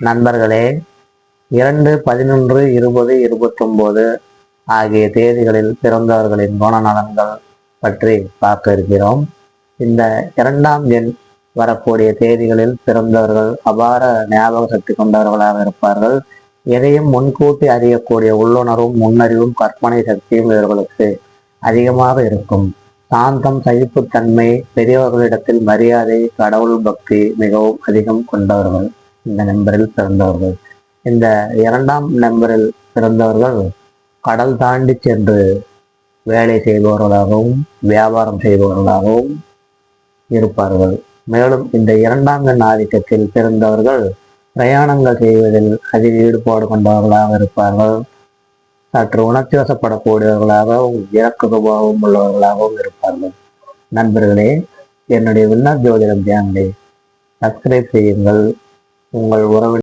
நண்பர்களே இரண்டு பதினொன்று இருபது இருபத்தொம்போது ஆகிய தேதிகளில் பிறந்தவர்களின் குணநலன்கள் பற்றி பார்க்க இருக்கிறோம். இந்த இரண்டாம் எண் வரக்கூடிய தேதிகளில் பிறந்தவர்கள் அபார ஞாபக சக்தி கொண்டவர்களாக இருப்பார்கள். எதையும் முன்கூட்டி அறியக்கூடிய உள்ளுணர்வும் முன்னறிவும் கற்பனை சக்தியும் இவர்களுக்கு அதிகமாக இருக்கும். சாந்தம் சகிப்புத்தன்மை பெரியவர்களிடத்தில் மரியாதை கடவுள் பக்தி மிகவும் அதிகம் கொண்டவர்கள். இந்த நம்பரில் பிறந்தவர்கள். இந்த இரண்டாம் நம்பரில் பிறந்தவர்கள் கடல் தாண்டி சென்று வேலை செய்பவர்களாகவும் வியாபாரம் செய்பவர்களாகவும் இருப்பார்கள். மேலும் இந்த இரண்டாம் எண் ஆதிக்கத்தில் பிறந்தவர்கள் பிரயாணங்கள் செய்வதில் அதிக ஈடுபாடு கொண்டவர்களாக இருப்பார்கள். சற்று உணர்ச்சி வசப்படக்கூடியவர்களாகவும் இறக்க சுபாவம் உள்ளவர்களாகவும் இருப்பார்கள். நண்பர்களே என்னுடைய விண்ணா ஜோதிடம் சேனலை சப்ஸ்கிரைப் செய்யுங்கள். உங்கள் உறவினர்